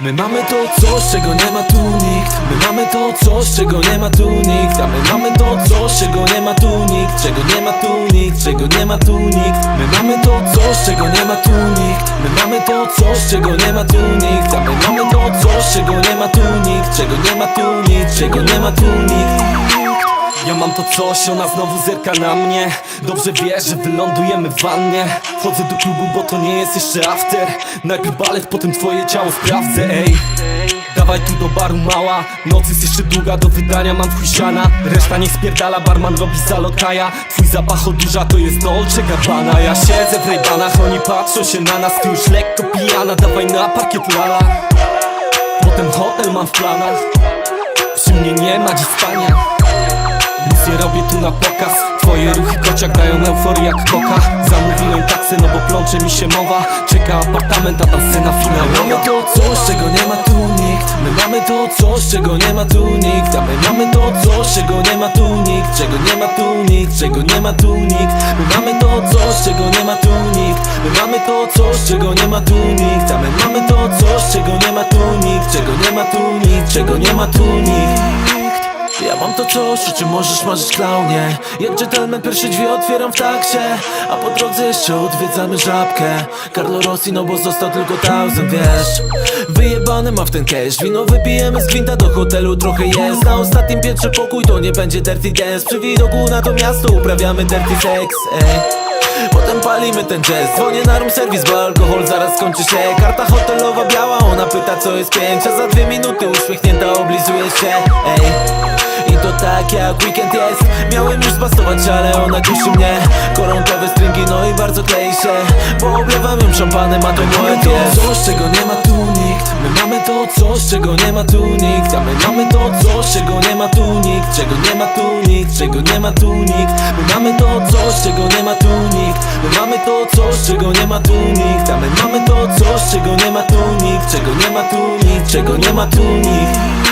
My mamy to coś, czego nie ma tu nikt My mamy to coś, czego nie ma tu nikt A my mamy to coś, czego nie ma tu nikt Czego nie ma tu nikt, czego nie ma tu nikt My mamy to coś, czego nie ma tu nikt My mamy to coś, czego nie ma tu nikt A my mamy to coś, czego nie ma tu nikt Czego nie ma tu nikt, czego nie ma tu nikt ja mam to coś, ona znowu zerka na mnie. Dobrze wiesz, że wylądujemy w wannie. Chodzę do klubu, bo to nie jest jeszcze after. Najpierw balet, potem twoje ciało sprawdzę, ej. Dawaj tu do baru mała. Noc jest jeszcze długa, do wydania mam twój siana. Reszta niech spierdala, barman robi zalokaja. Twój zapach odurza to jest Dolce Gabbana. Ja siedzę w rejbanach, oni patrzą się na nas. Ty już lekko pijana, dawaj na parkiet lala. Potem hotel mam w planach. Przy mnie nie ma dziś spania nie robię tu na pokaz Twoje ruchy kociak dają euforię jak koka Zamówiłem taksy, no bo plącze mi się mowa Czeka apartament, a ta scena finałowa Mamy to coś, czego nie ma tu nikt My mamy to coś, czego nie ma tu nikt A my mamy to coś, czego nie ma tu nikt Czego nie ma tu nikt, czego nie ma tu nikt My mamy to coś, czego nie ma tu nikt My mamy to coś, czego nie ma tu nikt A my mamy to coś, czego nie ma tu nikt Czego nie ma tu nikt, czego nie ma tu nikt to coś, o czym możesz marzyć klaunie. Jak gentleman pierwsze drzwi otwieram w taksie A po drodze jeszcze odwiedzamy żabkę. Carlo Rossi, no bo został tylko thousand, wiesz. Wyjebany ma w ten cash Wino wypijemy z gwinta do hotelu trochę jest. Na ostatnim piętrze pokój to nie będzie dirty dance. Przy widoku na to miasto uprawiamy dirty sex, ey Potem palimy ten jazz Dzwonię na room service, bo alkohol zaraz skończy się. Karta hotelowa biała, ona pyta co jest pięć A za dwie minuty uśmiechnięta oblizuje się Ej to tak jak weekend jest Miałem już zbastować, ale ona kusi mnie Koronkowe stringi, no i bardzo klei się Bo oblewam ją szampanem, a to moje to coś, czego nie ma tu nikt My mamy to coś, czego nie ma tu nikt A my mamy to coś, czego nie ma tu nikt Czego nie ma tu nikt, czego nie ma tu nikt My mamy to coś, czego nie ma tu nikt My mamy to coś, czego nie ma tu nikt A my mamy to coś, czego nie ma tu nikt Czego nie ma tu nikt, czego nie ma tu nikt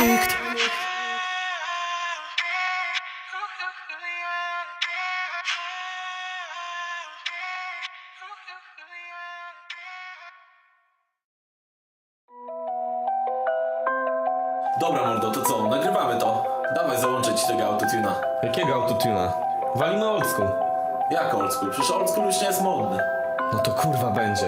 Dobra mordo, to co? Nagrywamy to. Dawaj załączę ci tego autotuna. Jakiego autotuna? Walimy old school Jak old school? Przecież old school już nie jest modny. No to kurwa będzie